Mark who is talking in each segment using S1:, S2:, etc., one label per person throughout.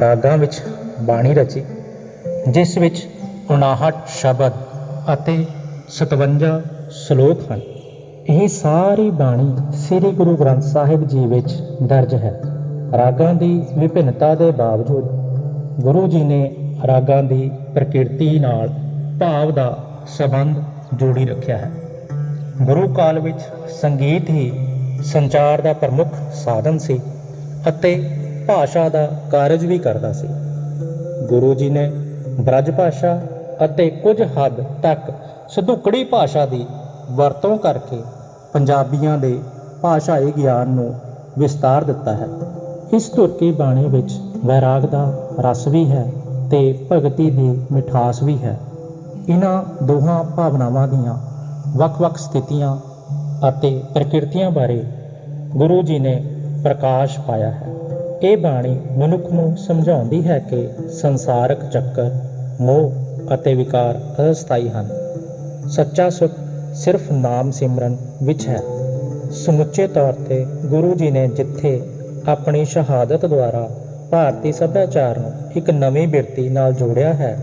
S1: ਰਾਗਾਂ ਵਿੱਚ ਬਾਣੀ ਰਚੀ, ਜਿਸ ਵਿੱਚ 59 ਸ਼ਬਦ ਅਤੇ 57 ਸ਼ਲੋਕ ਹਨ। ਇਹ ਸਾਰੀ ਬਾਣੀ ਸ੍ਰੀ ਗੁਰੂ ਗ੍ਰੰਥ ਸਾਹਿਬ ਜੀ ਵਿੱਚ ਦਰਜ ਹੈ। ਰਾਗਾਂ ਦੀ ਵਿਭਿੰਨਤਾ ਦੇ ਬਾਵਜੂਦ ਗੁਰੂ ਜੀ ਨੇ ਰਾਗਾਂ ਦੀ ਪ੍ਰਕਿਰਤੀ ਨਾਲ ਭਾਵ ਦਾ ਸੰਬੰਧ ਜੋੜੀ ਰੱਖਿਆ ਹੈ। ਗੁਰੂ ਕਾਲ ਵਿੱਚ ਸੰਗੀਤ ਹੀ ਸੰਚਾਰ ਦਾ ਪ੍ਰਮੁੱਖ ਸਾਧਨ ਸੀ ਅਤੇ ਭਾਸ਼ਾ ਦਾ ਕਾਰਜ ਵੀ ਕਰਦਾ ਸੀ। ਗੁਰੂ ਜੀ ਨੇ ਬ੍ਰਜ ਭਾਸ਼ਾ ਅਤੇ ਕੁਝ ਹੱਦ ਤੱਕ ਸਧੁਕੜੀ ਭਾਸ਼ਾ ਦੀ ਵਰਤੋਂ ਕਰਕੇ ਪੰਜਾਬੀਆਂ ਦੇ ਭਾਸ਼ਾਈ ਗਿਆਨ ਨੂੰ ਵਿਸਤਾਰ ਦਿੱਤਾ ਹੈ। ਇਸ ਤੁਰਕੀ ਬਾਣੀ ਵਿੱਚ ਵੈਰਾਗ ਦਾ ਰਸ ਵੀ ਹੈ ਤੇ ਭਗਤੀ ਦੀ ਮਿਠਾਸ ਵੀ ਹੈ। ਇਹਨਾਂ ਦੋਹਾਂ ਭਾਵਨਾਵਾਂ ਦੀਆਂ ਵੱਖ-ਵੱਖ ਸਥਿਤੀਆਂ ਅਤੇ ਪ੍ਰਕਿਰਤੀਆਂ ਬਾਰੇ ਗੁਰੂ ਜੀ ਨੇ ਪ੍ਰਕਾਸ਼ ਪਾਇਆ ਹੈ। ਇਹ ਬਾਣੀ ਮਨੁੱਖ ਨੂੰ ਸਮਝਾਉਂਦੀ ਹੈ ਕਿ ਸੰਸਾਰਕ ਚੱਕਰ, ਮੋਹ ਅਤੇ ਵਿਕਾਰ ਅਸਥਾਈ ਹਨ। ਸੱਚਾ ਸੁਖ ਸਿਰਫ ਨਾਮ ਸਿਮਰਨ ਵਿੱਚ ਹੈ। ਸਮੁੱਚੇ ਤੌਰ ਤੇ ਗੁਰੂ ਜੀ ਨੇ ਜਿੱਥੇ ਆਪਣੀ ਸ਼ਹਾਦਤ ਦੁਆਰਾ ਭਾਰਤੀ ਸੱਭਿਆਚਾਰ ਨੂੰ ਇੱਕ ਨਵੀਂ ਬਿਰਤੀ ਨਾਲ ਜੋੜਿਆ ਹੈ,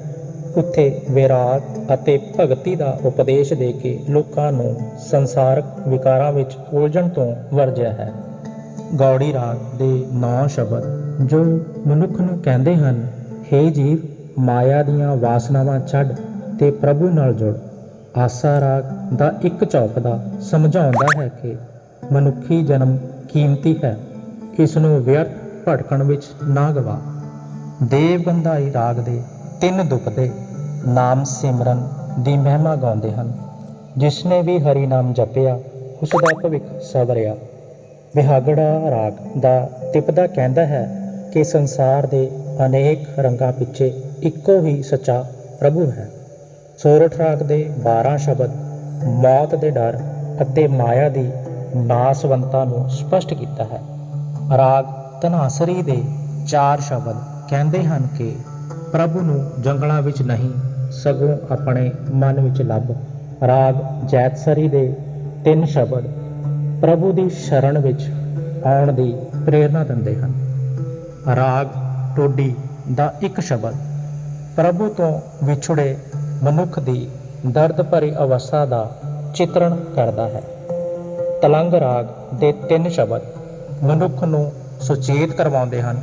S1: ਉੱਥੇ ਵਿਰਾਗ ਅਤੇ ਭਗਤੀ ਦਾ ਉਪਦੇਸ਼ ਦੇ ਕੇ ਲੋਕਾਂ ਨੂੰ ਸੰਸਾਰਕ ਵਿਕਾਰਾਂ ਵਿੱਚ ਉਲਝਣ ਤੋਂ ਵਰਜਿਆ ਹੈ। ਗੌੜੀ ਰਾਗ ਦੇ ਨੌ ਸ਼ਬਦ, ਜੋ ਮਨੁੱਖ ਨੂੰ ਕਹਿੰਦੇ ਹਨ हे ਜੀਵ, ਮਾਇਆ ਦੀਆਂ ਵਾਸਨਾਵਾਂ ਛੱਡ ਤੇ ਪ੍ਰਭੂ ਨਾਲ ਜੁੜ। ਆਸਾ ਰਾਗ ਦਾ ਇੱਕ ਚੌਕਦਾ ਸਮਝਾਉਂਦਾ ਹੈ ਕਿ ਮਨੁੱਖੀ ਜਨਮ ਕੀਮਤੀ ਹੈ। ਇਸ ਨੂੰ ਵਿਅਰਥ ਭਟਕਣ ਵਿੱਚ ਨਾ ਗਵਾ। ਦੇਵ ਦੇਵਗੰਧਾਈ ਰਾਗ ਦੇ ਤਿੰਨ ਦੁਪਦੇ ਨਾਮ ਸਿਮਰਨ ਦੀ ਮਹਿਮਾ ਗਾਉਂਦੇ ਹਨ। ਜਿਸ ਨੇ ਵੀ ਹਰੀ ਨਾਮ ਜਪਿਆ ਉਸ ਦਾ ਭਵਿੱਖ ਸਵਰਿਆ। ਵਿਹਾਗੜਾ ਰਾਗ ਦਾ ਤਿਪਦਾ ਕਹਿੰਦਾ ਹੈ ਕਿ ਸੰਸਾਰ ਦੇ ਅਨੇਕ ਰੰਗਾਂ ਪਿੱਛੇ ਇੱਕੋ ਹੀ ਸੱਚਾ ਪ੍ਰਭੂ ਹੈ। ਸੋਰਠ ਰਾਗ ਦੇ 12 ਸ਼ਬਦ ਮੌਤ ਦੇ ਡਰ ਅਤੇ ਮਾਇਆ ਦੀ ਨਾਸਵੰਤਾ ਨੂੰ ਸਪਸ਼ਟ ਕੀਤਾ ਹੈ। ਰਾਗ ਧਨਾਸਰੀ ਦੇ 4 ਸ਼ਬਦ ਕਹਿੰਦੇ ਹਨ ਕਿ ਪ੍ਰਭੂ ਨੂੰ ਜੰਗਲਾਂ ਵਿੱਚ ਨਹੀਂ, ਸਗੋਂ ਆਪਣੇ ਮਨ ਵਿੱਚ ਲੱਭ। ਰਾਗ ਜੈਤਸਰੀ ਦੇ 3 ਸ਼ਬਦ ਪ੍ਰਭੂ ਦੀ ਸ਼ਰਣ ਵਿੱਚ ਆਉਣ ਦੀ ਪ੍ਰੇਰਣਾ ਦਿੰਦੇ ਹਨ। ਰਾਗ ਟੋਡੀ ਦਾ ਇੱਕ ਸ਼ਬਦ ਪ੍ਰਭੂ ਤੋਂ ਵਿਛੜੇ ਮਨੁੱਖ ਦੀ ਦਰਦ ਭਰੀ ਅਵਸਥਾ ਦਾ ਚਿਤਰਣ ਕਰਦਾ ਹੈ। ਤਲੰਗ ਰਾਗ ਦੇ ਤਿੰਨ ਸ਼ਬਦ ਮਨੁੱਖ ਨੂੰ ਸੁਚੇਤ ਕਰਵਾਉਂਦੇ ਹਨ।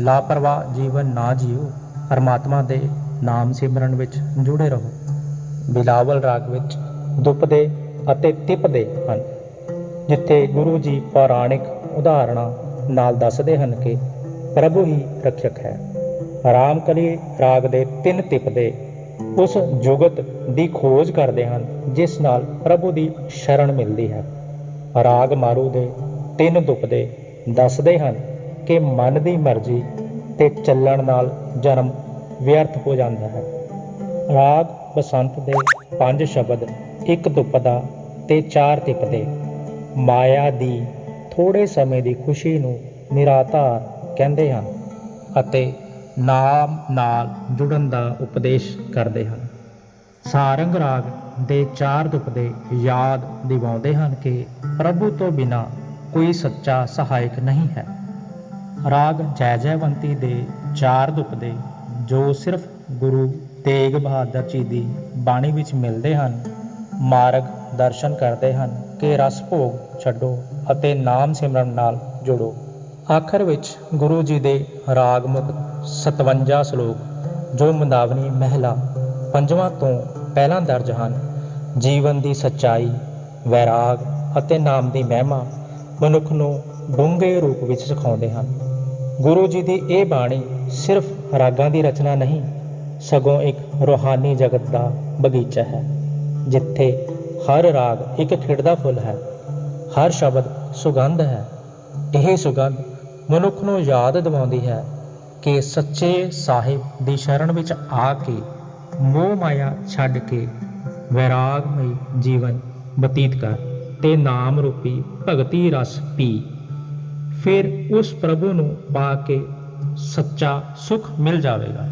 S1: ਲਾਪਰਵਾਹ ਜੀਵਨ ਨਾ ਜੀਓ, ਪਰਮਾਤਮਾ ਦੇ ਨਾਮ ਸਿਮਰਨ ਵਿੱਚ ਜੁੜੇ ਰਹੋ। ਬਿਲਾਵਲ ਰਾਗ ਵਿੱਚ ਦੁੱਪਦੇ ਅਤੇ ਤਿਪਦੇ ਹਨ। ਜਿੱਥੇ ਗੁਰੂ ਜੀ ਪੌਰਾਣਿਕ ਉਦਾਹਰਣਾਂ ਨਾਲ ਦੱਸਦੇ ਹਨ ਕਿ ਪ੍ਰਭੂ ਹੀ ਰੱਖਿਅਕ ਹੈ। ਰਾਮਕਲੀ ਰਾਗ ਦੇ ਤਿੰਨ ਤਿਪਦੇ ਉਸ ਜੁਗਤ ਦੀ ਖੋਜ ਕਰਦੇ ਹਨ, ਜਿਸ ਨਾਲ ਪ੍ਰਭੂ ਦੀ ਸ਼ਰਨ ਮਿਲਦੀ ਹੈ। ਰਾਗ ਮਾਰੂ ਦੇ ਤਿੰਨ ਦੁਪਦੇ ਦੱਸਦੇ ਹਨ ਕਿ ਮਨ ਦੀ ਮਰਜ਼ੀ ਤੇ ਚੱਲਣ ਨਾਲ ਜਨਮ ਵਿਅਰਥ ਹੋ ਜਾਂਦਾ ਹੈ। ਰਾਗ ਬਸੰਤ ਦੇ ਪੰਜ ਸ਼ਬਦ ਇੱਕ ਦੁਪਦਾ ਤੇ ਚਾਰ ਤਿਪਦੇ ਮਾਇਆ ਦੀ ਥੋੜੇ ਸਮੇਂ ਦੀ ਖੁਸ਼ੀ ਨੂੰ ਨਿਰਾਧਾਰ ਕਹਿੰਦੇ ਹਨ ਅਤੇ ਨਾਮ ਨਾਲ ਜੁੜਨ ਦਾ ਉਪਦੇਸ਼ ਕਰਦੇ ਹਨ। ਸਾਰੰਗ ਰਾਗ ਦੇ ਚਾਰ ਦੁਪਦੇ ਯਾਦ ਦਿਵਾਉਂਦੇ ਹਨ ਕਿ ਪ੍ਰਭੂ ਤੋਂ ਬਿਨਾ ਕੋਈ ਸੱਚਾ ਸਹਾਇਕ ਨਹੀਂ ਹੈ। ਰਾਗ ਜੈ ਜੈਵੰਤੀ ਦੇ ਚਾਰ ਦੁਪਦੇ ਜੋ ਸਿਰਫ ਗੁਰੂ ਤੇਗ ਬਹਾਦਰ ਜੀ ਦੀ ਬਾਣੀ ਵਿੱਚ ਮਿਲਦੇ ਹਨ, ਮਾਰਗ ਦਰਸ਼ਨ ਕਰਦੇ ਹਨ ਕਿ ਰਸ ਭੋਗ ਛੱਡੋ ਅਤੇ ਨਾਮ ਸਿਮਰਨ ਨਾਲ ਜੁੜੋ। ਆਖਰ ਵਿੱਚ ਗੁਰੂ ਜੀ ਦੇ ਰਾਗ ਮੁਕਤ 57 ਸ਼ਲੋਕ, ਜੋ ਮੰਦਾਵਨੀ ਮਹਿਲਾ, ਪੰਜਵਾਂ ਤੋਂ ਪਹਿਲਾਂ ਦਰਜ ਹਨ। ਜੀਵਨ ਦੀ ਸੱਚਾਈ, ਵੈਰਾਗ ਅਤੇ ਨਾਮ ਦੀ ਮਹਿਮਾ ਮਨੁੱਖ ਨੂੰ ਡੂੰਘੇ ਰੂਪ ਵਿੱਚ ਸਿਖਾਉਂਦੇ ਹਨ। ਗੁਰੂ ਜੀ ਦੀ ਇਹ ਬਾਣੀ ਸਿਰਫ ਰਾਗਾਂ ਦੀ ਰਚਨਾ ਨਹੀਂ, ਸਗੋਂ ਇੱਕ ਰੂਹਾਨੀ ਜਗਤ ਦਾ ਬਗੀਚਾ ਹੈ, ਜਿੱਥੇ ਹਰ ਰਾਗ ਇੱਕ ਖਿੜਦਾ ਫੁੱਲ ਹੈ, ਹਰ ਸ਼ਬਦ ਸੁਗੰਧ ਹੈ। ਇਹ ਸੁਗੰਧ ਮਨੁੱਖ ਨੂੰ ਯਾਦ ਦਿਵਾਉਂਦੀ ਹੈ ਕਿ ਸੱਚੇ ਸਾਹਿਬ ਦੀ ਸ਼ਰਨ ਵਿੱਚ ਆ ਕੇ ਮੋਹ ਮਾਇਆ ਛੱਡ ਕੇ ਵੈਰਾਗਮਈ ਜੀਵਨ ਬਤੀਤ ਕਰ ਤੇ ਨਾਮ ਰੂਪੀ ਭਗਤੀ ਰਸ ਪੀ। ਫਿਰ ਉਸ ਪ੍ਰਭੂ ਨੂੰ ਪਾ ਕੇ ਸੱਚਾ ਸੁਖ ਮਿਲ ਜਾਵੇਗਾ।